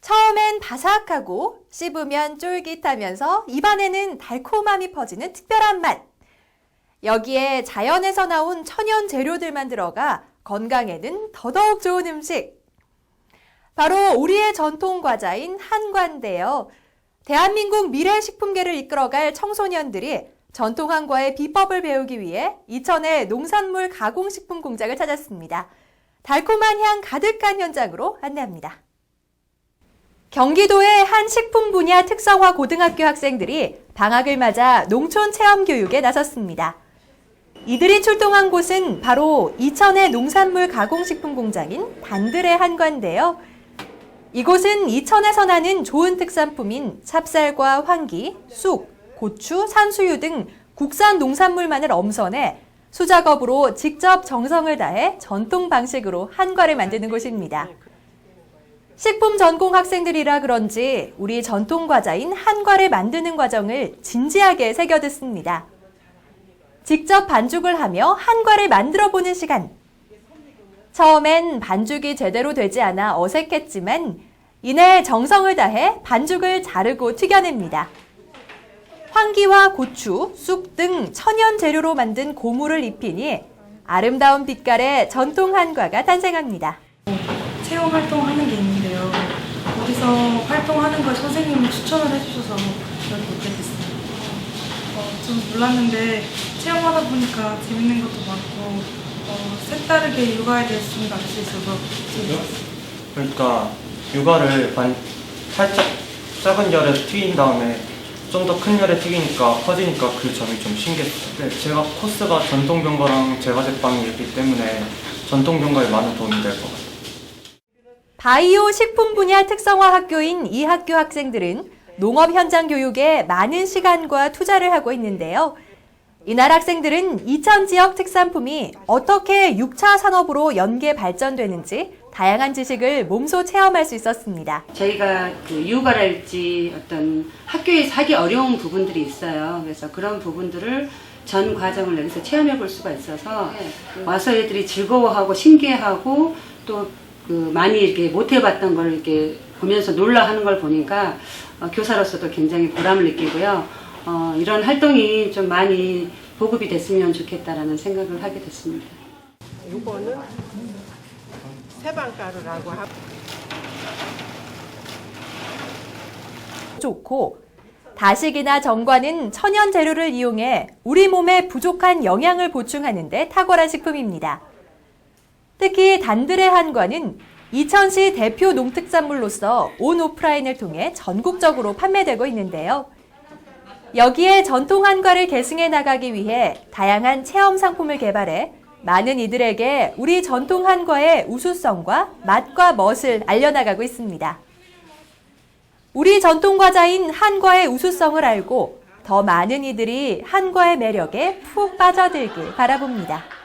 처음엔 바삭하고 씹으면 쫄깃하면서 입안에는 달콤함이 퍼지는 특별한 맛. 여기에 자연에서 나온 천연 재료들만 들어가 건강에는 더더욱 좋은 음식. 바로 우리의 전통 과자인 한과인데요. 대한민국 미래 식품계를 이끌어갈 청소년들이 전통 한과의 비법을 배우기 위해 이천의 농산물 가공식품 공장을 찾았습니다. 달콤한 향 가득한 현장으로 안내합니다. 경기도의 한 식품 분야 특성화 고등학교 학생들이 방학을 맞아 농촌 체험 교육에 나섰습니다. 이들이 출동한 곳은 바로 이천의 농산물 가공식품 공장인 단들의 한과인데요. 이곳은 이천에서 나는 좋은 특산품인 찹쌀과 황기, 쑥, 고추, 산수유 등 국산 농산물만을 엄선해 수작업으로 직접 정성을 다해 전통 방식으로 한과를 만드는 곳입니다. 식품 전공 학생들이라 그런지 우리 전통 과자인 한과를 만드는 과정을 진지하게 새겨 듣습니다. 직접 반죽을 하며 한과를 만들어 보는 시간. 처음엔 반죽이 제대로 되지 않아 어색했지만 이내 정성을 다해 반죽을 자르고 튀겨냅니다. 황기와 고추, 쑥 등 천연 재료로 만든 고무를 입히니 아름다운 빛깔의 전통 한과가 탄생합니다. 체험 활동하는 게 있는데 요. 거기서 활동하는 걸 선생님이 추천을 해주셔서 여기 오게 됐어요. 어, 좀 몰랐는데 체험하다 보니까 재밌는 것도 많고 어, 색다르게 육아에 대해서 좀 알 수 있어서 재밌었어요. 그러니까 육아를 반, 살짝 작은 열에 튀긴 다음에 좀 더 큰 열에 튀기니까 커지니까 그 점이 좀 신기했어요. 네, 제가 코스가 전통병가랑 제과제빵이기 때문에 전통병가에 많은 도움이 될 것 같아요. 바이오 식품 분야 특성화 학교인 이 학교 학생들은 농업 현장 교육에 많은 시간과 투자를 하고 있는데요. 이날 학생들은 이천 지역 특산품이 어떻게 6차 산업으로 연계 발전되는지 다양한 지식을 몸소 체험할 수 있었습니다. 저희가 그 육아랄지 어떤 학교에서 하기 어려운 부분들이 있어요. 그래서 그런 부분들을 전 과정을 여기서 체험해 볼 수가 있어서 와서 애들이 즐거워하고 신기해하고 또 그 많이 이렇게 못 해봤던 걸 이렇게 보면서 놀라 하는 걸 보니까 어, 교사로서도 굉장히 보람을 느끼고요. 어, 이런 활동이 좀 많이 보급이 됐으면 좋겠다라는 생각을 하게 됐습니다. 요거는 세방가루라고 하고 좋고 다식이나 정과는 천연 재료를 이용해 우리 몸에 부족한 영양을 보충하는 데 탁월한 식품입니다. 특히 단들의 한과는 이천시 대표 농특산물로서 온 오프라인을 통해 전국적으로 판매되고 있는데요. 여기에 전통 한과를 계승해 나가기 위해 다양한 체험 상품을 개발해 많은 이들에게 우리 전통 한과의 우수성과 맛과 멋을 알려나가고 있습니다. 우리 전통 과자인 한과의 우수성을 알고 더 많은 이들이 한과의 매력에 푹 빠져들길 바라봅니다.